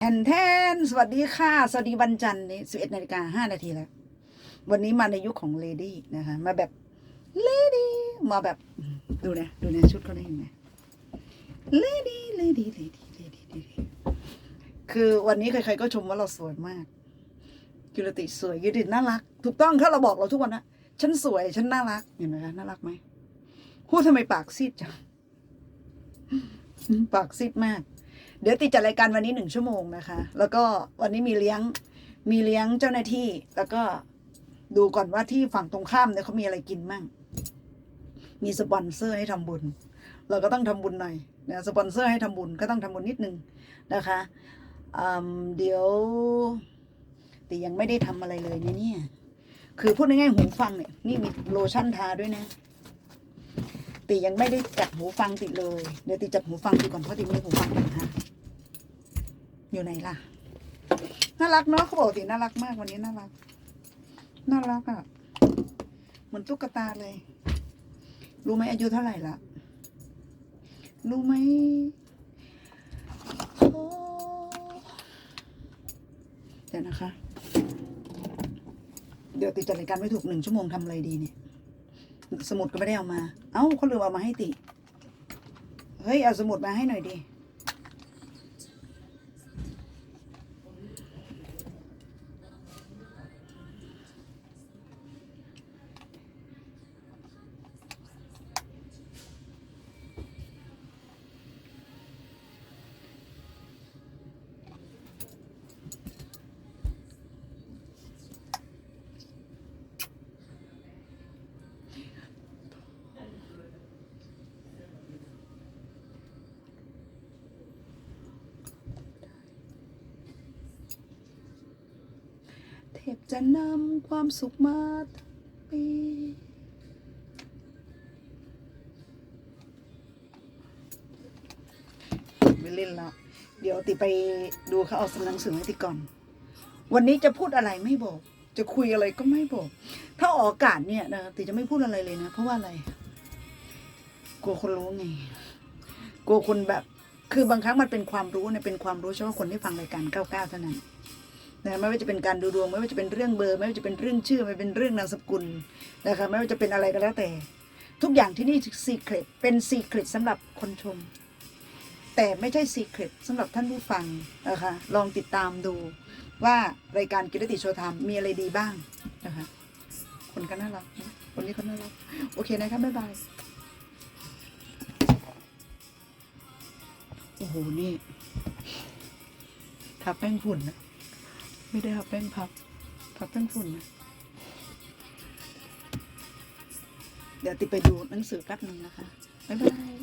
แอนแทนสวัสดีค่ะ สวัสดีวันจันทร์นี้สิบเอ็ดนาฬิกาห้านาทีแล้ว วันนี้มาในยุคของเลดี้นะคะ มาแบบเลดี้มาแบบดูนะ ดูนะ ชุดเขาได้ยังไงเลดี้เลดี้เลดี้เลดี้เลดี้คือวันนี้ใครๆก็ชมว่าเราสวยมากกิรติสวยกิรติน่ารัก ถูกต้องถ้าเราบอกเราทุกวันนะฉันสวยฉันน่ารักเห็นไหมคะน่ารักไหมพูดทำไมปากซีดจังปากซีดมาก เดี๋ยวติดจัดรายการวันนี้หนึ่งชั่วโมงนะคะ แล้วก็วันนี้มีเลี้ยงมีเลี้ยงเจ้าหน้าที่แล้วก็ดูก่อนว่าที่ฝั่งตรงข้ามเนี่ยเขามีอะไรกินมั่ง มีสปอนเซอร์ให้ทำบุญ เราก็ต้องทำบุญหน่อยนะสปอนเซอร์ให้ทำบุญก็ต้องทำบุญนิดนึงนะคะเดี๋ยวแต่ยังไม่ได้ทำอะไรเลยนะเนี่ยคือพูดง่ายๆหูฟังเนี่ยนี่มีโลชั่นทาด้วยนะตียังไม่ได้จัดหูฟังติเลย เดี๋ยวตีจัดหูฟังติก่อนเพราะตีไม่มีหูฟังนะคะ อยู่ไหนล่ะ น่ารักเนาะเขาบอกตีน่ารักมากวันนี้น่ารัก น่ารักอะ่ะเหมือนตุ๊กตาเลย รู้ไหมอายุเท่าไหร่ละรู้ไหมเดี๋ยวนะคะ เดี๋ยวติดจัดรายการไม่ถูกหนึ่งชั่วโมงทำอะไรดีเนี่ย สมุดก็ไม่ได้เอามา เอ้าเขาลืมเอามาให้ติ เฮ้ย เอาสมุดมาให้หน่อยดิ จะนำความสุขมาทั้งปีไม่เล่นแล้วเดี๋ยวติไปดูเขาเอาหนังสือให้ติก่อน วันนี้จะพูดอะไรไม่บอก จะคุยอะไรก็ไม่บอก ถ้าออกอากาศเนี่ยนะติจะไม่พูดอะไรเลยนะ เพราะว่าอะไร กลัวคนรู้ไง กลัวคนแบบ คือบางครั้งมันเป็นความรู้เนี่ยเป็นความรู้เฉพาะคนที่ฟังรายการ 99 เท่านั้น นะไม่ว่าจะเป็นการดูดวง ไม่ว่าจะเป็นเรื่องเบอร์ ไม่ว่าจะเป็นเรื่องชื่อไม่เป็นเรื่องนามสกุลนะคะไม่ว่าจะเป็นอะไรก็แล้วแต่ ทุกอย่างที่นี่ซีเครตเป็นซีเครตสำหรับคนชม แต่ไม่ใช่ซีเครตสำหรับท่านผู้ฟังนะคะลองติดตามดูว่ารายการกิรติโชธรรมมีอะไรดีบ้างนะคะคนก็น่ารักคนนี้ก็น่ารักโอเคนะคะบ๊ายบายโอ้โหนี่ทาแป้งฝุ่นนะ ไม่ได้ครับแป้งพับ พับแป้งฝุ่นนะเดี๋ยวติไปดูหนังสือแป๊บหนึ่งนะคะบ๊ายบาย